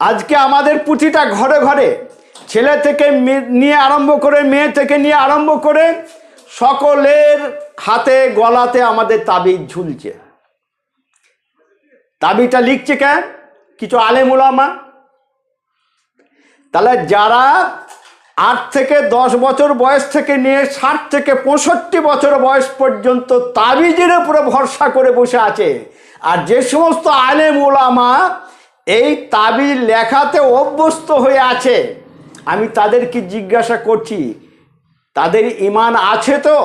আজকে আমাদের পুঁথিটা ঘরে ঘরে ছেলে থেকে নিয়ে আরম্ভ করে মেয়ে থেকে নিয়ে আরম্ভ করে সকলের হাতে গলাতে আমাদের তাবিজ ঝুলছে। তাবিজটা লিখছে কেন কিছু আলেমুলামা তাহলে যারা আট থেকে দশ বছর বয়স থেকে নিয়ে ষাট থেকে পঁয়ষট্টি বছর বয়স পর্যন্ত তাবিজের উপরে ভরসা করে বসে আছে। আর যে সমস্ত আলেম ওলামা এই তাবিজ লেখাতে অভ্যস্ত হয়ে আছে। আমি তাদেরকে জিজ্ঞাসা করছি, তাদের ইমান আছে তো?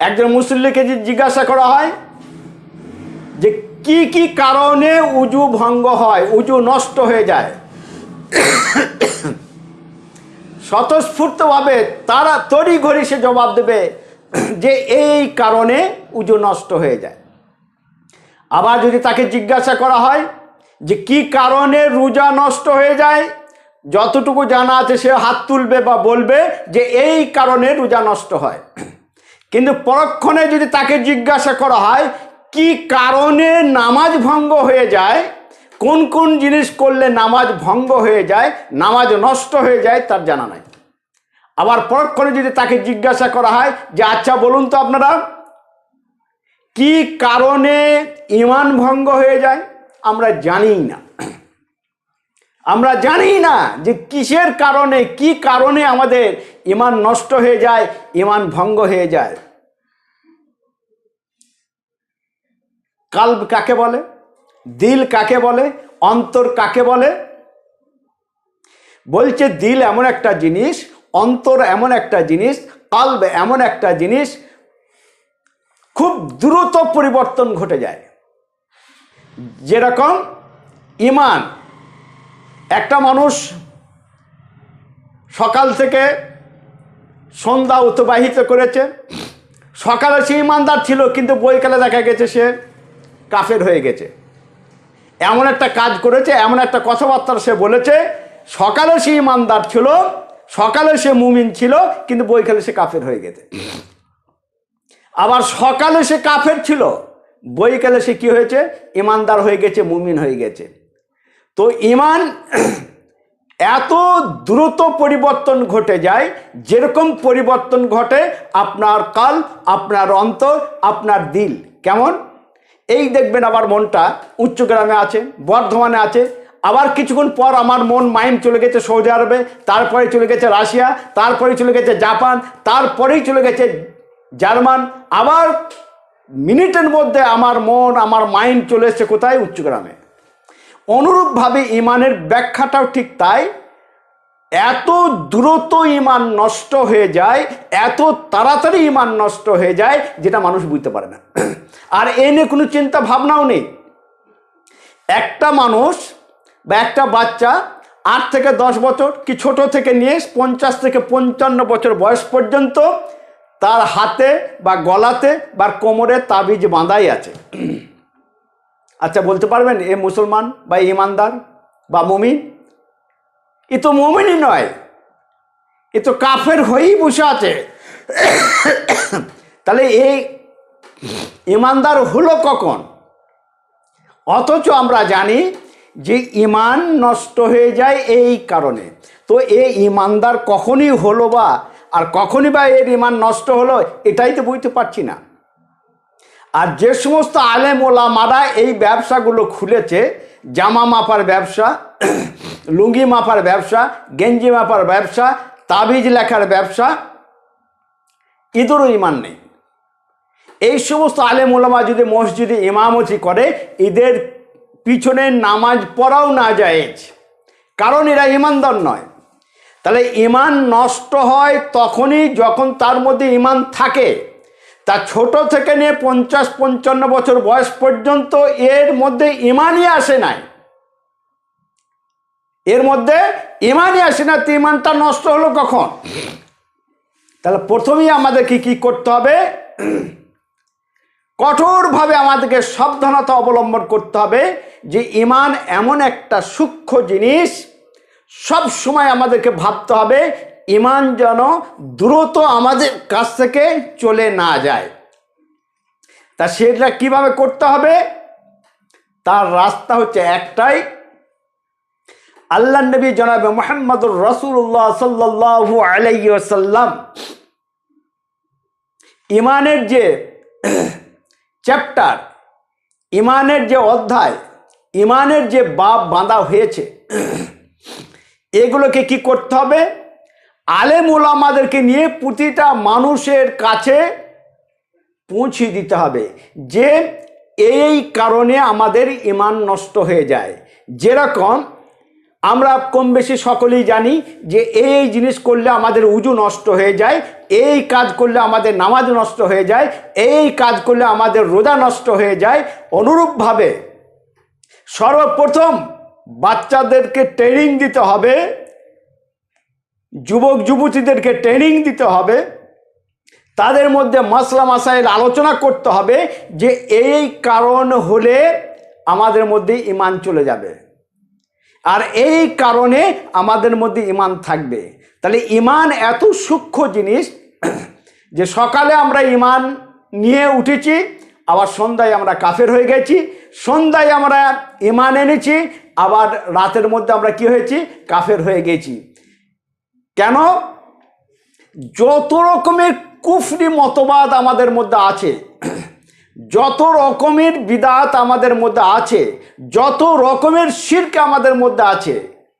একজন মুসল্লিকে জিজ্ঞাসা করা হয় যে কি কি কারণে উজু ভঙ্গ হয়, উজু নষ্ট হয়ে যায়? স্বতঃস্ফূর্তভাবে তারা তড়ি ঘড়ি সে জবাব দেবে যে এই কারণে উজু নষ্ট হয়ে যায়। আবার যদি তাকে জিজ্ঞাসা করা হয় যে কি কারণে রোজা নষ্ট হয়ে যায়, যতটুকু জানা আছে সে হাত তুলবে বা বলবে যে এই কারণে রোজা নষ্ট হয়। কিন্তু পরক্ষণে যদি তাকে জিজ্ঞাসা করা হয়, কি কারণে নামাজ ভঙ্গ হয়ে যায়, কোন কোন জিনিস করলে নামাজ ভঙ্গ হয়ে যায়, নামাজ নষ্ট হয়ে যায় তার জানা নাই। আবার পরক্ষণে যদি তাকে জিজ্ঞাসা করা হয় যে আচ্ছা বলুন তো আপনারা কি কারণে ইমান ভঙ্গ হয়ে যায়? আমরা জানি না। আমরা জানি না যে কিসের কারণে, কি কারণে আমাদের ইমান নষ্ট হয়ে যায়, ইমান ভঙ্গ হয়ে যায়। কাল্ব কাকে বলে? দিল কাকে বলে? অন্তর কাকে বলে? বলছে দিল এমন একটা জিনিস, অন্তর এমন একটা জিনিস, কাল্ব এমন একটা জিনিস খুব দ্রুত পরিবর্তন ঘটে যায়। যেরকম ইমান, একটা মানুষ সকাল থেকে সন্ধ্যা অতিবাহিত করেছে। সকালে সে ইমানদার ছিল, কিন্তু বইকালে দেখা গেছে সে কাফের হয়ে গেছে। এমন একটা কাজ করেছে, এমন একটা কথাবার্তা সে বলেছে, সকালে সে ইমানদার ছিল, সকালে সে মুমিন ছিল, কিন্তু বইকালে সে কাফের হয়ে গেছে। আবার সকালে সে কাফের ছিল। বইকালে সে কি হয়েছে? ইমানদার হয়ে গেছে, মুমিন হয়ে গেছে। তো ইমান এত দ্রুত পরিবর্তন ঘটে যায়, যেরকম পরিবর্তন ঘটে আপনার কাল, আপনার অন্তর, আপনার দিল। কেমন? এই দেখবেন আবার মনটা উচ্চগ্রামে আছে, বর্ধমানে আছে। আবার কিছুক্ষণ পর আমার মন মাইন্ড চলে গেছে সৌদি আরবে, তারপরে চলে গেছে রাশিয়া, তারপরে চলে গেছে জাপান, তারপরেই চলে গেছে জার্মান, আবার মিনিটের মধ্যে আমার মন, আমার মাইন্ড চলে এসছে কোথায়? উচ্চগ্রামে অনুরূপভাবে ইমানের ব্যাখ্যাটাও ঠিক তাই, এত দ্রুত ইমান নষ্ট হয়ে যায়, এত তাড়াতাড়ি ইমান নষ্ট হয়ে যায়, যেটা মানুষ বুঝতে পারে না। আর এ নিয়ে কোনো চিন্তা ভাবনাও নেই। একটা মানুষ বা একটা বাচ্চা আট থেকে দশ বছর, কি ছোট থেকে নিয়ে পঞ্চাশ থেকে পঞ্চান্ন বছর বয়স পর্যন্ত তার হাতে বা গলাতে বা কোমরে তাবিজ বাঁধাই আছে। আচ্ছা বলতে পারবেন এ মুসলমান বা ইমানদার বা মুমিন? এ তো মুমিনই নয়, এ তো কাফের হয়েই বসে আছে। তাহলে এই ইমানদার হলো কখন? অথচ আমরা জানি যে ইমান নষ্ট হয়ে যায় এই কারণে। তো এ ইমানদার কখনই হলো বা আর কখনই বা এর ইমান নষ্ট হলো, এটাই তো বুঝতে পারছি না। আর যে সমস্ত আলেম ওলামারা এই ব্যবসাগুলো খুলেছে, জামা মাপার ব্যবসা, লুঙ্গি মাপার ব্যবসা, গেঞ্জি মাপার ব্যবসা, তাবিজ লেখার ব্যবসা এদেরও ইমান নেই। এই সমস্ত আলেম ওলামা যদি মসজিদে ইমামতি করে ঈদের পিছনে নামাজ পড়াও না যায়। কারণ এরা ইমানদার নয়। তাহলে ইমান নষ্ট হয় তখনই যখন তার মধ্যে ইমান থাকে। তা ছোট থেকে নিয়ে পঞ্চাশ, পঞ্চান্ন বছর বয়স পর্যন্ত এর মধ্যে ইমানই আসে নাই। এর মধ্যে ইমানই আসে না তো ইমানটা নষ্ট হলো কখন? তাহলে প্রথমেই আমাদেরকে কি করতে হবে? কঠোরভাবে আমাদেরকে সাবধানতা অবলম্বন করতে হবে যে ইমান এমন একটা সূক্ষ্ম জিনিস সব সময় আমাদেরকে ভাবতে হবে, ইমান যেন দ্রুত আমাদের কাছ থেকে চলে না যায়। তা সেটা কীভাবে করতে হবে? তার রাস্তা হচ্ছে একটাই আল্লাহ নবী জনাবে মোহাম্মদুর রসুল্লাহ সাল্লাহ আলাইসাল্লাম ইমানের যে চ্যাপ্টার, ইমানের যে অধ্যায়, ইমানের যে বাপ বাঁধা হয়েছে এগুলোকে কি করতে হবে? আলেম ওলামাদেরকে নিয়ে প্রতিটা মানুষের কাছে পৌঁছে দিতে হবে যে এই কারণে আমাদের ইমান নষ্ট হয়ে যায়। যেরকম আমরা কম বেশি সকলেই জানি যে এই জিনিস করলে আমাদের উজু নষ্ট হয়ে যায়, এই কাজ করলে আমাদের নামাজ নষ্ট হয়ে যায়, এই কাজ করলে আমাদের রোজা নষ্ট হয়ে যায়। অনুরূপভাবে সর্বপ্রথম বাচ্চাদেরকে ট্রেনিং দিতে হবে, যুবক যুবতীদেরকে ট্রেনিং দিতে হবে, তাদের মধ্যে মাসলা মাসাইল আলোচনা করতে হবে যে এই কারণ হলে আমাদের মধ্যে ইমান চলে যাবে। আর এই কারণে আমাদের মধ্যে ইমান থাকবে। তাহলে ইমান এত সূক্ষ্ম জিনিস যে সকালে আমরা ইমান নিয়ে উঠেছি, আবার সন্ধ্যায় আমরা কাফের হয়ে গেছি সন্ধ্যায় আমরা ইমান এনেছি, আবার রাতের মধ্যে আমরা কি হয়েছি? কাফের হয়ে গেছি। কেন? যত রকমের কুফরি মতবাদ আমাদের মধ্যে আছে, যত রকমের বিদাত আমাদের মধ্যে আছে, যত রকমের শির্ক আমাদের মধ্যে আছে,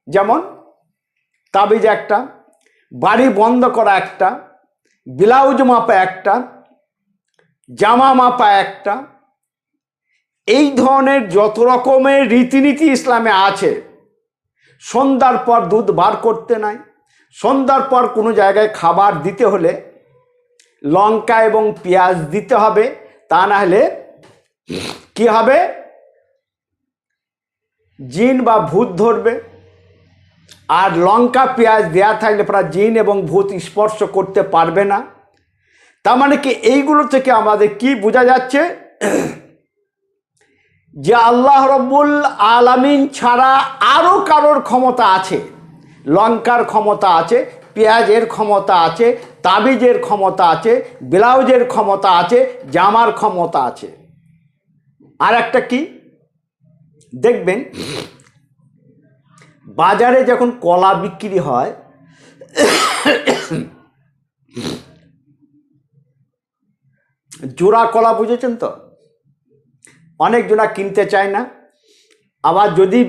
যেমন তাবিজ একটা, বাড়ি বন্ধ করা একটা, ব্লাউজ মাপা একটা, জামা মাপা একটা এই ধরনের যত রকমের রীতিনীতি ইসলামে আছে, সন্ধ্যার পর দুধ বার করতে নাই, সন্ধ্যার পর কোনো জায়গায় খাবার দিতে হলে লঙ্কা এবং পেঁয়াজ দিতে হবে, তা না হলে কি হবে? জিন বা ভূত ধরবে। আর লঙ্কা, পেঁয়াজ দেয়া থাকলে প্রায় জিন এবং ভূত স্পর্শ করতে পারবে না। তার মানে কি, এইগুলো থেকে আমাদের কি বোঝা যাচ্ছে? যে আল্লাহ রব্বুল আলামিন ছাড়া আরও কারোর ক্ষমতা আছে। লঙ্কার ক্ষমতা আছে, পেঁয়াজের ক্ষমতা আছে, তাবিজের ক্ষমতা আছে, ব্লাউজের ক্ষমতা আছে, জামার ক্ষমতা আছে। আর একটা কি? দেখবেন, বাজারে যখন কলা বিক্রি হয়, জোড়া কলা বুঝেছেন তো? অনেক জোড়া কিনতে চায় না, আবার যদি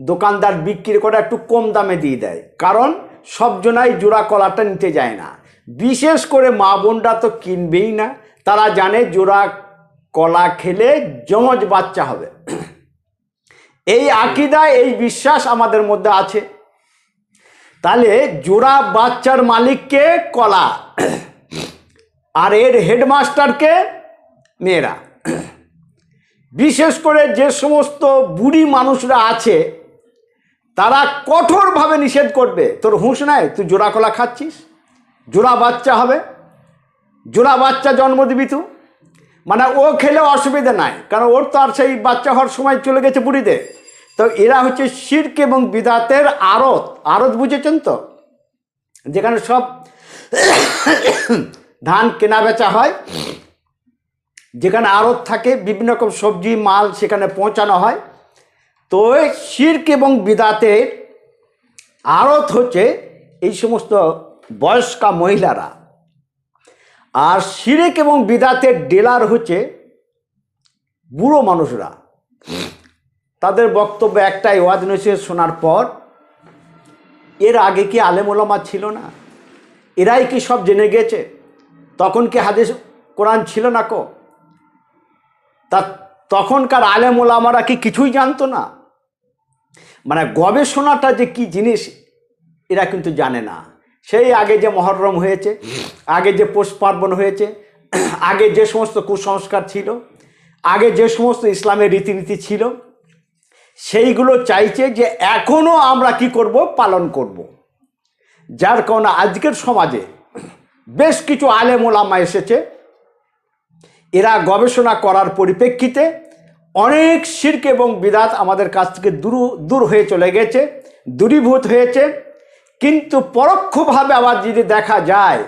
দোকানদার বিক্রি করে একটু কম দামে দিয়ে দেয়, কারণ সব জনাই জোড়া কলাটা নিতে যায় না। বিশেষ করে মা বোনরা তো কিনবেই না, তারা জানে জোড়া কলা খেলে জমজ বাচ্চা হবে। এই আকিদা, এই বিশ্বাস আমাদের মধ্যে আছে। তাহলে জোড়া বাচ্চার মালিককে কলা, আর এর হেডমাস্টারকে মেয়েরা। বিশেষ করে যে সমস্ত বুড়ি মানুষরা আছে, তারা কঠোরভাবে নিষেধ করবে। তোর হুঁশ নাই? তুই জোড়া কলা খাচ্ছিস? জোড়া বাচ্চা হবে? জোড়া বাচ্চা জন্ম দিবি তুই? মানে ও খেলে অসুবিধা নাই, কারণ ওর তো আর সেই বাচ্চা হওয়ার সময় চলে গেছে বুড়িতে। তো এরা হচ্ছে শির্ক এবং বিদাতের আড়ত। আড়ত বুঝেছেন তো? যেখানে সব ধান কেনা বেচা হয় যেখানে আড়ত থাকে, বিভিন্ন রকম সবজি, মাল সেখানে পৌঁছানো হয়। তো শির্ক এবং বিদাতের আড়ত হচ্ছে এই সমস্ত বয়স্কা মহিলারা। আর শিরেক এবং বিদাতের ডেলার হচ্ছে বুড়ো মানুষরা। তাদের বক্তব্য একটাই, ওয়াজ নসিহত শোনার পর, এর আগে কি আলেম ওলামা ছিল না? এরাই কি সব জেনে গেছে? তখন কি হাদিস কোরআন ছিল না কো? তা তখনকার আলেম ওলামারা কি কিছুই জানতো না মানে গবেষণাটা যে কি জিনিস, এরা কিন্তু জানে না সেই আগে যে মহরম হয়েছে, আগে যে পৌষ পার্বণ হয়েছে, আগে যে সমস্ত কুসংস্কার ছিল, আগে যে সমস্ত ইসলামের রীতিনীতি ছিল, সেইগুলো চাইছে যে এখনও আমরা কি করব, পালন করব। যার কারণে আজকের সমাজে বেশ কিছু আলেম ওলামা এসেছে এরা গবেষণা করার পরিপ্রেক্ষিতে অনেক শির্ক এবং বিদাত আমাদের কাছ থেকে দূর দূর হয়ে চলে গেছে, দূরীভূত হয়েছে। কিন্তু পরোক্ষভাবে আবার যদি দেখা যায়,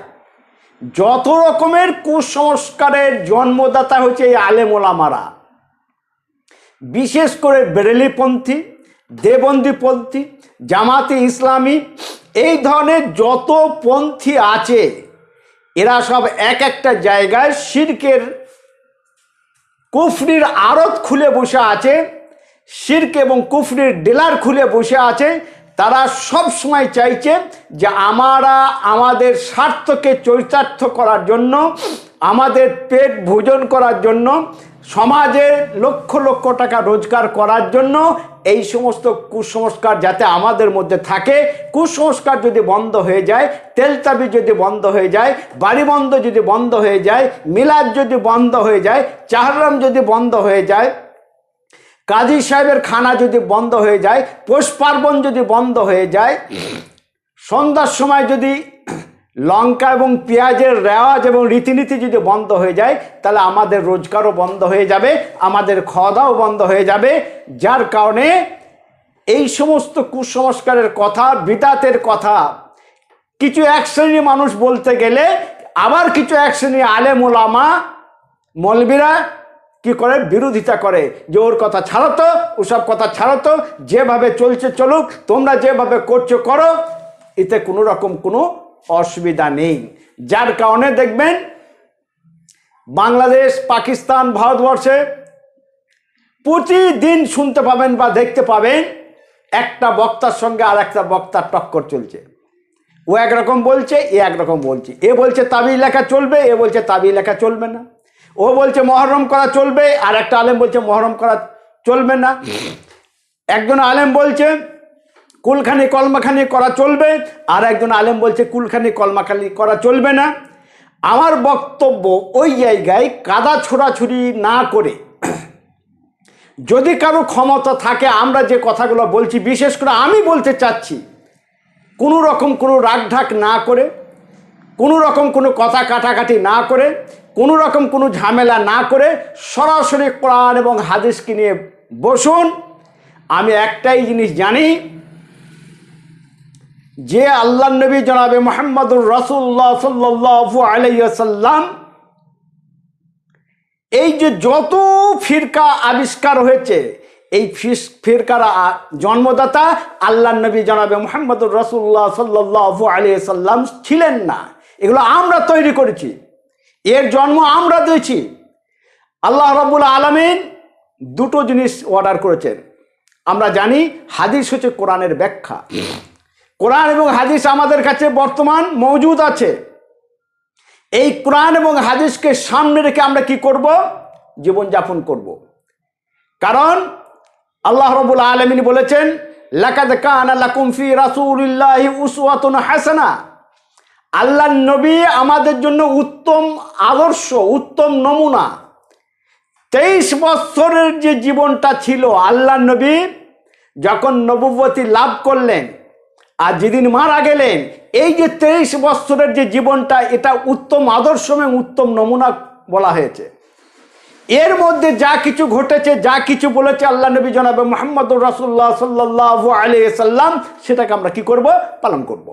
যত রকমের কুসংস্কারের জন্মদাতা হচ্ছে এই আলেম ওলামারা। বিশেষ করে বেরেলিপন্থী, দেবন্দিপন্থী, জামাতে ইসলামী, এই ধরনের যত পন্থী আছে, এরা সব এক একটা জায়গায় শির্কের কুফরির আড়ত খুলে বসে আছে, শির্ক এবং কুফরির ডিলার খুলে বসে আছে, তারা সব সময় চাইছে যে আমারা আমাদের স্বার্থকে চরিতার্থ করার জন্য, আমাদের পেট ভোজন করার জন্য সমাজে লক্ষ লক্ষ টাকা রোজগার করার জন্য এই সমস্ত কুসংস্কার যাতে আমাদের মধ্যে থাকে, কুসংস্কার যদি বন্ধ হয়ে যায়, তেলতাবি যদি বন্ধ হয়ে যায় বাড়ি বন্ধ যদি বন্ধ হয়ে যায়, মিলাদ যদি বন্ধ হয়ে যায়, চাহরাম যদি বন্ধ হয়ে যায়, কাজী সাহেবের খানা যদি বন্ধ হয়ে যায় পৌষ পার্বণ যদি বন্ধ হয়ে যায়, সন্ধ্যার সময় যদি লঙ্কা এবং পেঁয়াজের রেওয়াজ এবং রীতিনীতি যদি বন্ধ হয়ে যায়, তাহলে আমাদের রোজগারও বন্ধ হয়ে যাবে, আমাদের খাওয়া বন্ধ হয়ে যাবে। যার কারণে এই সমস্ত কুসংস্কারের কথা বিদাতের কথা, কিছু এক শ্রেণির মানুষ বলতে গেলে, আবার কিছু এক শ্রেণির আলে ওলামা, মলবিরা কি করে? বিরোধিতা করে যে ওর কথা ছাড়ো তো, ওসব কথা ছাড়ো তো, যেভাবে চলছে চলুক, তোমরা যেভাবে করছ করো, এতে কোনো রকম কোনো অসুবিধা নেই। যার কারণে দেখবেন বাংলাদেশ, পাকিস্তান, ভারতবর্ষে প্রতিদিন শুনতে পাবেন বা দেখতে পাবেন একটা বক্তার সঙ্গে আর একটা বক্তার টক্কর চলছে। ও একরকম বলছে, এ একরকম বলছে। এ বলছে তাবি লেখা চলবে। এ বলছে তাবি লেখা চলবে না। ও বলছে, মহরম করা চলবে। আর একটা আলেম বলছে, মহরম করা চলবে না। একজন আলেম বলছে কুলখানি কলমাখানি করা চলবে, আর একজন আলেম বলছে, কুলখানি কলমাখানি করা চলবে না। আমার বক্তব্য ওই জায়গায় কাদা ছোড়াছুরি না করে। যদি কারও ক্ষমতা থাকে, আমরা যে কথাগুলো বলছি, বিশেষ করে আমি বলতে চাচ্ছি, কোনো রকম কোনো রাগঢাক না করে, কোনো রকম কোনো কথা কাটাকাটি না করে, কোনো রকম কোনো ঝামেলা না করে সরাসরি কোরআন এবং হাদিসকে নিয়ে বসুন। আমি একটাই জিনিস জানি যে আল্লাহ নবী জনাবে মোহাম্মদুর রসুল্লাহ সাল্লাহ আলাইসাল্লাম এই যে যত ফিরকা আবিষ্কার হয়েছে, এই ফিরকার জন্মদাতা আল্লাহ নবী জনাবে মোহাম্মদুর রসুল্লাহ সাল্লাহ আলিয়া সাল্লাম ছিলেন না। এগুলো আমরা তৈরি করেছি। এর জন্ম আমরা দিয়েছি। আল্লাহ রব্বুল আলমিন দুটো জিনিস অর্ডার করেছেন। আমরা জানি, হাদিস হচ্ছে কোরআনের ব্যাখ্যা। কোরআন এবং হাদিস আমাদের কাছে বর্তমান মজুদ আছে। এই কোরআন এবং হাদিসকে সামনে রেখে আমরা কি করব? জীবনযাপন করব। কারণ আল্লাহ রবুল আলমিন বলেছেন হাসানা। আল্লাহ নবী আমাদের জন্য উত্তম আদর্শ, উত্তম নমুনা। তেইশ বছরের যে জীবনটা ছিল আল্লাহ নবী, যখন নবুবতী লাভ করলেন আর যেদিন মারা গেলেন, এই যে তেইশ বৎসরের যে জীবনটা, এটা উত্তম আদর্শ এবং উত্তম নমুনা বলা হয়েছে। এর মধ্যে যা কিছু ঘটেছে, যা কিছু বলেছে আল্লাহ নবী জনাবে মোহাম্মদ রাসুল্লাহ সাল্লাহ আলিয়া সাল্লাম সেটাকে আমরা কি করব? পালন করব।